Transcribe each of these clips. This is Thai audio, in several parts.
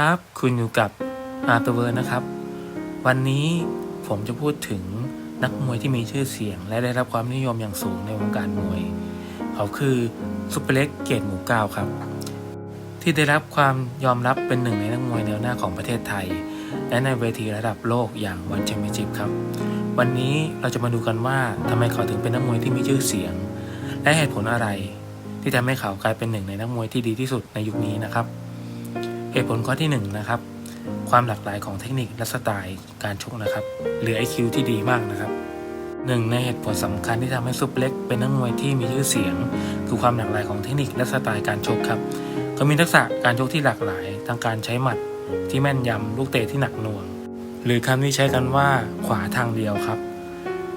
ครับ คุณอยู่กับอาร์ตเวิร์นะครับ วันนี้ผมจะพูดถึงนักมวยที่มีชื่อเสียง และได้รับความนิยมอย่างสูงในวงการมวย เขาคือซุปเปอร์เล็กเกตหมูก้าวครับ ที่ได้รับความยอมรับเป็นหนึ่งในนักมวยแนวหน้าของประเทศไทย และในเวทีระดับโลกอย่างวันแชมเปี้ยนชิพครับ วันนี้เราจะมาดูกันว่าทำไมเขาถึงเป็นนักมวยที่มีชื่อเสียง และเหตุผลอะไร ที่ทำให้เขากลายเป็นหนึ่งในนักมวยที่ดีที่สุดในยุคนี้นะครับ เหตุผลข้อที่1นงนะครับ ความหลากหลายของเทคนิคและสไตล์การชกนะครับ หรือ IQ ที่ดีมากนะครับหนึ่งในเหตุผลสำคัญที่ทำให้ซุปเปอร์เล็ก เป็นนักมวยที่มีชื่อเสียง คือความหลากหลายของเทคนิคและสไตล์การชกครับเขามีทักษะการชกที่หลากหลายทั้งการใช้หมัดที่แม่นยำลูกเตะที่หนักหน่วง หรือคำที่ใช้กันว่าขวาทางเดียวครับ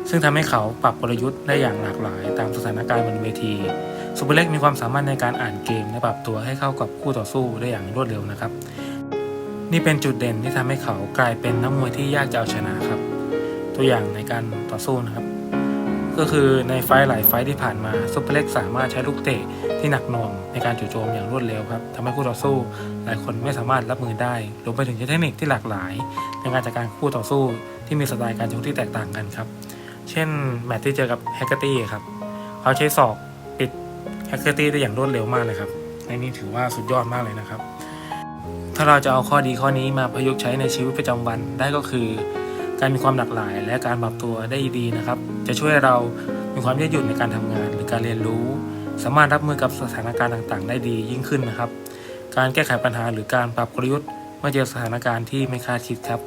ซึ่งทำให้เขาปรับกลยุทธ์ได้อย่างหลากหลายตามสถานการณ์บนเวที ซูเปอร์เล็กมีความสามารถในการอ่านเกมและปรับตัวให้เข้ากับคู่ต่อสู้ได้อย่างรวดเร็วนะครับ นี่เป็นจุดเด่นที่ทำให้เขากลายเป็นนักมวยที่ยากจะเอาชนะครับ ตัวอย่างในการต่อสู้นะครับ ก็คือในไฟล์หลายไฟล์ที่ผ่านมาซูเปอร์เล็กสามารถใช้ลูกเตะที่หนักหน่วงในการจู่โจมอย่างรวดเร็วครับทำให้คู่ต่อสู้ หลายคนไม่สามารถรับมือได้รวมไปถึงเทคนิคที่หลากหลาย ในการจัดการคู่ต่อสู้ที่มีสไตล์การชกที่แตกต่างกันครับ เช่นแมตช์ที่เจอกับแฮกเกอร์ตี้ครับ เขาใช้ศอก ปิดแฮกเกอร์ตี้ได้อย่างรวดเร็วมากเลยครับในนี้ถือว่าสุดยอดมากเลยนะครับ ถ้าเราจะเอาข้อดีข้อนี้มาประยุกต์ใช้ในชีวิตประจำวันได้ก็คือ การมีความหลากหลาย และการปรับตัวได้ดีนะครับ จะช่วยเรามีความยืดหยุ่นในการทำงานหรือการเรียนรู้ สามารถรับมือกับสถานการณ์ต่างๆ ได้ดียิ่งขึ้นนะครับ การแก้ไขปัญหาหรือการปรับกลยุทธ์เมื่อเจอสถานการณ์ที่ไม่คาดคิดครับ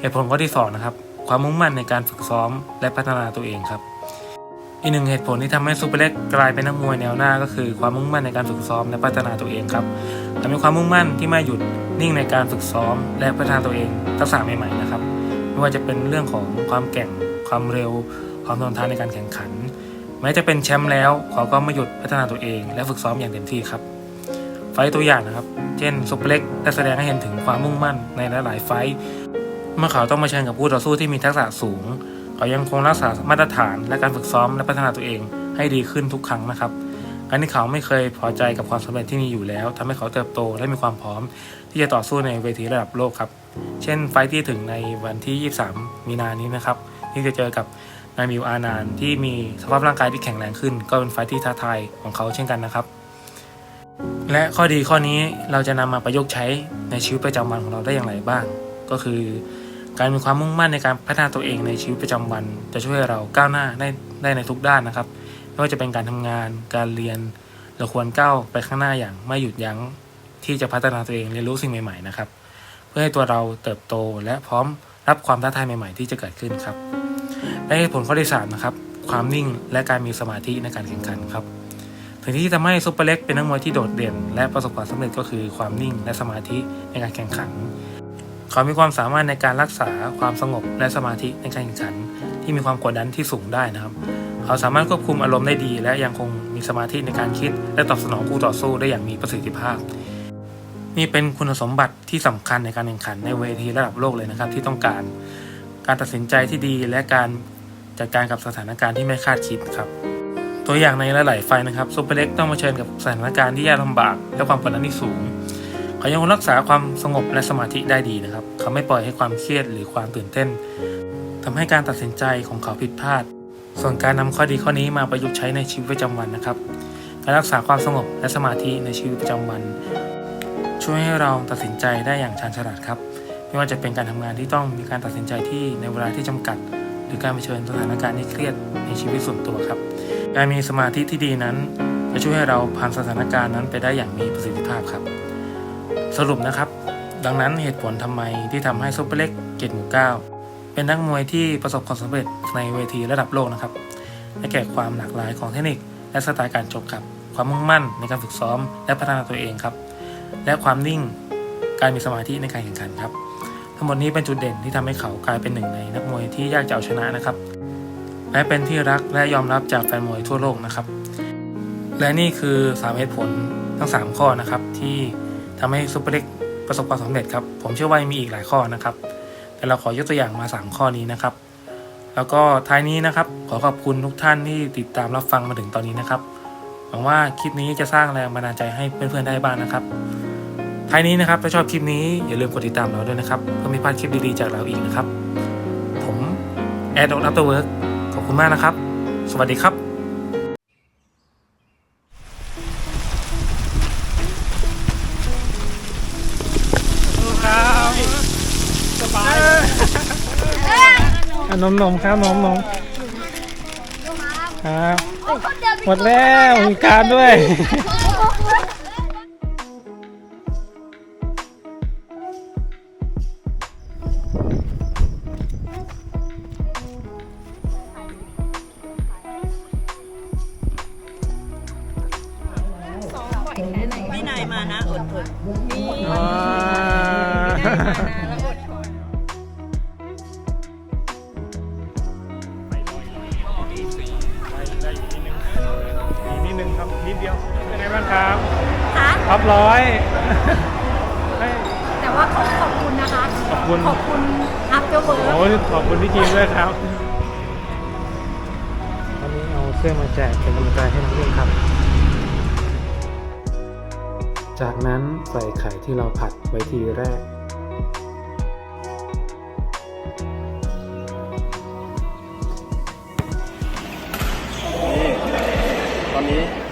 เหตุผลข้อที่สองนะครับความมุ่งมั่นในการฝึกซ้อมและพัฒนาตัวเองครับ อีกหนึ่งเหตุผลที่ทำให้ซูเปอร์เล็กกลายเป็นนักมวยแนวหน้า ก็คือความมุ่งมั่นในการฝึกซ้อมและพัฒนาตัวเองครับทำให้ความมุ่งมั่นที่ไม่หยุดนิ่งในการฝึกซ้อม และพัฒนาตัวเองทักษะใหม่ๆนะครับไม่ว่าจะเป็นเรื่องของความแกร่งความเร็ว ความทนทานในการแข่งขัน แม้จะเป็นแชมป์แล้วเขาก็ไม่หยุดพัฒนาตัวเอง และฝึกซ้อมอย่างเต็มที่ครับ ไฟต์ตัวอย่างนะครับ เช่นซูเปอร์เล็กได้แสดงให้เห็นถึงความมุ่งมั่นในหลายๆไฟต์เมื่อเขาต้องมาเชิญกับผู้ต่อสู้ที่มีทักษะสูง เขายังคงรักษามาตรฐานและการฝึกซ้อมและพัฒนาตัวเองให้ดีขึ้นทุกครั้งนะครับการที่เขาไม่เคยพอใจกับความสำเร็จที่มีอยู่แล้วทำให้เขาเติบโตและมีความพร้อม ที่จะต่อสู้ในเวทีระดับโลกครับ เช่นไฟที่ถึงในวันที่ 23 มีนานี้นะครับที่จะเจอกับนายมิวอานานที่มีสภาพร่างกายที่แข็งแรงขึ้น ก็เป็นไฟท์ที่ท้าทายของเขาเช่นกันนะครับ และข้อดีข้อนี้เราจะนำมาประยุกต์ใช้ในชีวิตประจำวันของเราได้อย่างไรบ้าง ก็คือ การมีความมุ่งมั่นในการพัฒนาตัวเองในชีวิตประจำวัน จะช่วยเราก้าวหน้าได้ได้ในทุกด้านนะครับ ไม่ว่าจะเป็นการทำงาน การเรียน เราควรก้าวไปข้างหน้าอย่างไม่หยุดยั้งที่จะพัฒนาตัวเองเรียนรู้สิ่งใหม่ๆนะครับ เพื่อให้ตัวเราเติบโตและพร้อมรับความท้าทายใหม่ๆ ที่จะเกิดขึ้นครับและเหตุผลข้อที่3นะครับความนิ่งและการมีสมาธิในการแข่งขันครับสิ่งที่ทำให้ซุปเปอร์เล็กเป็นนักมวยที่โดดเด่น และประสบความสำเร็จก็คือความนิ่งและสมาธิในการแข่งขัน เขามีความสามารถในการรักษาความสงบและสมาธิในการแข่งขัน ที่มีความกดดันที่สูงได้นะครับ เขาสามารถควบคุมอารมณ์ได้ดี และยังคงมีสมาธิในการคิด และตอบสนองคู่ต่อสู้ได้อย่างมีประสิทธิภาพ นี่เป็นคุณสมบัติที่สำคัญในการแข่งขันในเวทีระดับโลกเลยนะครับ ที่ต้องการการตัดสินใจที่ดีและการจัดการกับสถานการณ์ที่ไม่คาดคิดครับ ตัวอย่างในหลาย ๆ ไฟนะครับซูเปอร์เล็กต้องมาเผชิญกับสถานการณ์ที่ยากลำบาก และความกดดันที่สูง เขายังคงรักษาความสงบและสมาธิได้ดีนะครับ เขาไม่ปล่อยให้ความเครียดหรือความตื่นเต้นทำให้การตัดสินใจของเขาผิดพลาด ส่วนการนำข้อดีข้อนี้มาประยุกต์ใช้ในชีวิตประจำวันนะครับ การรักษาความสงบและสมาธิในชีวิตประจำวัน ช่วยให้เราตัดสินใจได้อย่างชาญฉลาดครับ ไม่ว่าจะเป็นการทำงานที่ต้องมีการตัดสินใจที่ในเวลาที่จำกัด หรือการเผชิญสถานการณ์ที่เครียดในชีวิตส่วนตัวครับ การมีสมาธิที่ดีนั้นจะช่วยให้เราผ่านสถานการณ์นั้นไปได้อย่างมีประสิทธิภาพครับ สรุปนะครับ ดังนั้นเหตุผลทำไมที่ทำให้ซุปเปอร์เล็กเกตหมู่เก้าเป็นนักมวยที่ประสบความสำเร็จในเวทีระดับโลกนะครับได้แก่ความหลากหลายของเทคนิค และสไตล์การชกครับ ความมุ่งมั่นในการฝึกซ้อม และพัฒนาตัวเองครับ และความนิ่งการมีสมาธิในการแข่งขันครับ ทั้งหมดนี้เป็นจุดเด่นที่ทำให้เขากลายเป็นหนึ่งในนักมวยที่ยากจะเอาชนะนะครับ และเป็นที่รักและยอมรับจากแฟนมวยทั่วโลกนะครับ และนี่คือสามเหตุผลทั้ง 3 ข้อนะครับที่ ทำให้ซุปเปอร์เล็กประสบความสำเร็จครับ ผมเชื่อว่ามีอีกหลายข้อนะครับ แต่เราขอยกตัวอย่างมา 3 ข้อนี้นะครับ แล้วก็ท้ายนี้นะครับ ขอขอบคุณทุกท่านที่ติดตามรับฟังมาถึงตอนนี้นะครับ หวังว่าคลิปนี้จะสร้างแรงบันดาลใจให้เพื่อนๆได้บ้างนะครับ ท้ายนี้นะครับถ้าชอบคลิปนี้อย่าลืมกดติดตามเราด้วยนะครับเพื่อไม่พลาดคลิปดีๆจากเราอีกนะครับ ผมแอดออ t อั t เตอร์เวิร์กขอบคุณมากนะครับ สวัสดีครับ นมนมครับนมนมครับหมดแล้วมีการด้วยไม่นายมานะอดทนอ๋อนิดนึ งครับนิดเดียวเป็นไงบ้างครับคะท็อปร้อยเฮ้ยแต่ว่าขอขอบคุณนะคะ ขอบคุณขอบคุณอัพเดอร์เวิร์โอ้ยขอบคุณพี่ทีมด้วยครับวันนี้เอาเสื้อมาแจกเป็นกำลังใจให้น้องเล่นครับ จากนั้นใส่ไข่ที่เราผัดไว้ทีแรก ตอนนี้